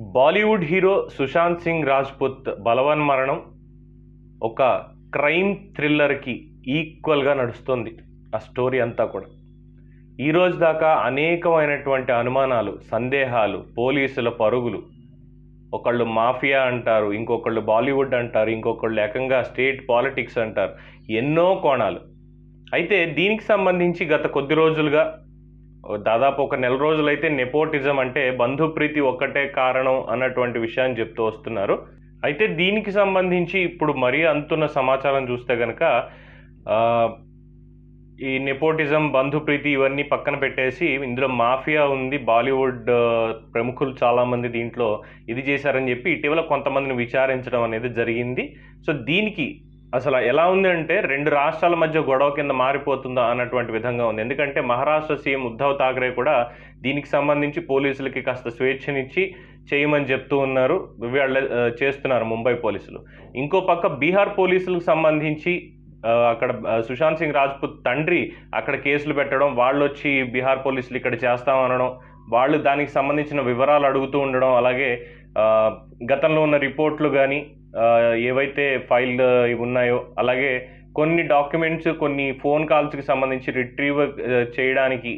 Bollywood hero Sushant Singh Rajput బలవన్ మరణం ఒక క్రైమ్ థ్రిల్లర్కి ఈక్వల్గా నడుస్తుంది ఆ స్టోరీ అంతా కూడా. ఈ రోజు దాకా అనేకమైనటువంటి అనుమానాలు సందేహాలు పోలీసుల పరుగులు. ఒకళ్ళు మాఫియా అంటారు ఇంకొకళ్ళు బాలీవుడ్ అంటారు ఇంకొకళ్ళు ఏకంగా స్టేట్ పాలిటిక్స్ అంటారు. ఎన్నో కోణాలు. అయితే దీనికి సంబంధించి గత కొద్ది రోజులుగా దాదాపు ఒక నెల రోజులైతే నెపోటిజం అంటే బంధుప్రీతి ఒక్కటే కారణం అన్నటువంటి విషయాన్ని చెప్తూ వస్తున్నారు. అయితే దీనికి సంబంధించి ఇప్పుడు మరీ అంతున్న సమాచారం చూస్తే కనుక ఈ నెపోటిజం బంధుప్రీతి ఇవన్నీ పక్కన పెట్టేసి ఇందులో మాఫియా ఉంది బాలీవుడ్ ప్రముఖులు చాలామంది దీంట్లో ఇది చేశారని చెప్పి ఇటీవల కొంతమందిని విచారించడం అనేది జరిగింది. సో దీనికి అసలు ఎలా ఉంది అంటే రెండు రాష్ట్రాల మధ్య గొడవ కింద మారిపోతుందా అన్నటువంటి విధంగా ఉంది. ఎందుకంటే మహారాష్ట్ర సీఎం ఉద్ధవ్ థాక్రే కూడా దీనికి సంబంధించి పోలీసులకి కాస్త స్వేచ్ఛనిచ్చి చేయమని చెప్తూ ఉన్నారు. వీళ్ళ చేస్తున్నారు ముంబై పోలీసులు. ఇంకో పక్క బీహార్ పోలీసులకు సంబంధించి అక్కడ సుశాంత్ సింగ్ రాజ్పుత్ తండ్రి అక్కడ కేసులు పెట్టడం వాళ్ళు వచ్చి బీహార్ పోలీసులు ఇక్కడ చేస్తామనడం వాళ్ళు దానికి సంబంధించిన వివరాలు అడుగుతూ ఉండడం అలాగే గతంలో ఉన్న రిపోర్ట్లు కానీ ఏవైతే ఫైల్ ఇవి ఉన్నాయో అలాగే కొన్ని డాక్యుమెంట్స్ కొన్ని ఫోన్ కాల్స్కి సంబంధించి రిట్రీవ్ చేయడానికి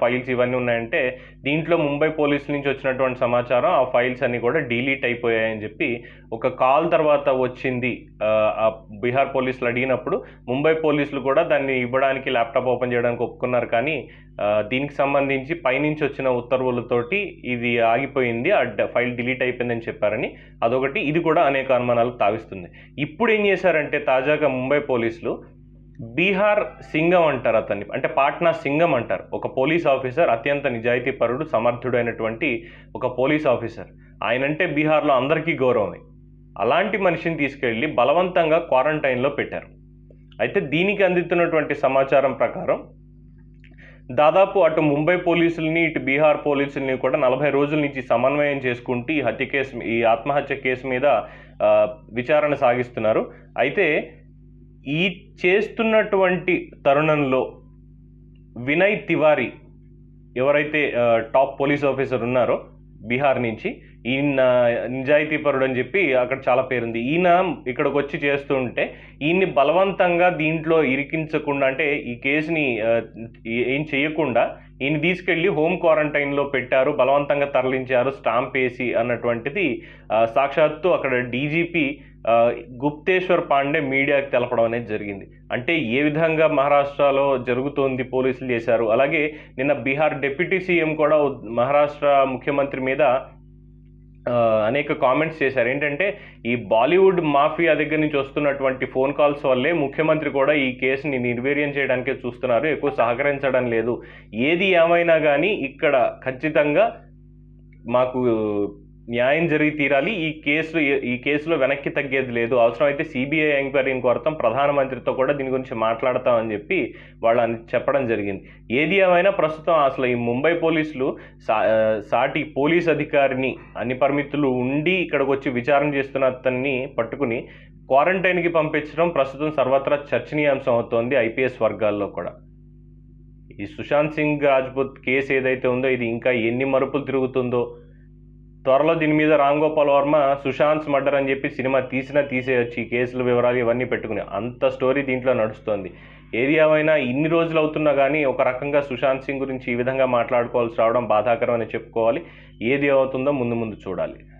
ఫైల్స్ ఇవన్నీ ఉన్నాయంటే దీంట్లో ముంబై పోలీసుల నుంచి వచ్చినటువంటి సమాచారం ఆ ఫైల్స్ అన్ని కూడా డిలీట్ అయిపోయాయని చెప్పి ఒక కాల్ తర్వాత వచ్చింది ఆ, బీహార్ పోలీసులు అడిగినప్పుడు ముంబై పోలీసులు కూడా దాన్ని ఇవ్వడానికి ల్యాప్టాప్ ఓపెన్ చేయడానికి ఒప్పుకున్నారు. కానీ దీనికి సంబంధించి పైనుంచి వచ్చిన ఉత్తర్వులతోటి ఇది ఆగిపోయింది ఆ డ- ఫైల్ డిలీట్ అయిపోయిందని చెప్పారని అదొకటి ఇది కూడా అనేక అనుమానాలకు తావిస్తుంది. ఇప్పుడు ఏం చేశారంటే తాజాగా ముంబై పోలీసులు బీహార్ సింగం అంటారు అతన్ని. అంటే పాట్నా సింగం అంటారు. ఒక పోలీస్ ఆఫీసర్ అత్యంత నిజాయితీ పరుడు సమర్థుడైనటువంటి ఒక పోలీస్ ఆఫీసర్. ఆయనంటే బీహార్లో అందరికీ గౌరవమే. అలాంటి మనిషిని తీసుకెళ్ళి బలవంతంగా క్వారంటైన్లో పెట్టారు. అయితే దీనికి అందుతున్నటువంటి సమాచారం ప్రకారం దాదాపు అటు ముంబై పోలీసుల్ని ఇటు బీహార్ పోలీసుల్ని కూడా నలభై రోజుల నుంచి సమన్వయం చేసుకుంటూ ఈ హత్య కేసు ఈ ఆత్మహత్య కేసు మీద విచారణ సాగిస్తున్నారు. అయితే ఈ చేస్తున్నటువంటి తరుణంలో వినయ్ తివారీ ఎవరైతే టాప్ పోలీస్ ఆఫీసర్ ఉన్నారో బీహార్ నుంచి ఈయన నిజాయితీపరుడు అని చెప్పి అక్కడ చాలా పేరుంది. ఈయన ఇక్కడికి వచ్చి చేస్తూ ఉంటే ఈయన్ని బలవంతంగా దీంట్లో ఇరికించకుండా అంటే ఈ కేసుని ఏం చేయకుండా ఈయన తీసుకెళ్ళి హోమ్ క్వారంటైన్లో పెట్టారు బలవంతంగా తరలించారు స్టాంప్ వేసి అన్నటువంటిది సాక్షాత్తు అక్కడ డీజీపీ గుప్తేశ్వర్ పాండే మీడియాకి తెలపడం అనేది జరిగింది. అంటే ఏ విధంగా మహారాష్ట్రలో జరుగుతోంది పోలీసులు చేశారు? అలాగే నిన్న బీహార్ డిప్యూటీ సీఎం కూడా మహారాష్ట్ర ముఖ్యమంత్రి మీద అనేక కామెంట్స్ చేశారు. ఏంటంటే ఈ బాలీవుడ్ మాఫియా దగ్గర నుంచి వస్తున్నటువంటి ఫోన్ కాల్స్ వల్లే ముఖ్యమంత్రి కూడా ఈ కేసుని నిర్వీర్యం చేయడానికే చూస్తున్నారు. ఎక్కువ సహకరించడం లేదు. ఏది ఏమైనా కానీ ఇక్కడ ఖచ్చితంగా మాకు న్యాయం జరిగి తీరాలి. ఈ కేసు ఈ కేసులో వెనక్కి తగ్గేది లేదు. అవసరమైతే సిబిఐ ఎంక్వైరీని కోరతాం. ప్రధానమంత్రితో కూడా దీని గురించి మాట్లాడతామని చెప్పి వాళ్ళని చెప్పడం జరిగింది. ఏది ఏమైనా ప్రస్తుతం అసలు ఈ ముంబై పోలీసులు సా సాటి పోలీస్ అధికారిని అన్ని పరిమితులు ఉండి ఇక్కడికి వచ్చి విచారణ చేస్తున్న అతన్ని పట్టుకుని క్వారంటైన్కి పంపించడం ప్రస్తుతం సర్వత్రా చర్చనీయాంశం అవుతోంది ఐపీఎస్ వర్గాల్లో కూడా. ఈ సుశాంత్ సింగ్ రాజ్పుత్ కేసు ఏదైతే ఉందో ఇది ఇంకా ఎన్ని మరుపులు తిరుగుతుందో త్వరలో దీని మీద రామ్ గోపాల్ వర్మ సుశాంత్ మర్డర్ అని చెప్పి సినిమా తీసినా తీసేయచ్చు. ఈ కేసుల వివరాలు ఇవన్నీ పెట్టుకుని అంత స్టోరీ దీంట్లో నడుస్తోంది. ఏది ఏమైనా ఇన్ని రోజులు అవుతున్నా కానీ ఒక రకంగా సుశాంత్ సింగ్ గురించి ఈ విధంగా మాట్లాడుకోవాల్సి రావడం బాధాకరం అని చెప్పుకోవాలి. ఏది అవుతుందో ముందు ముందు చూడాలి.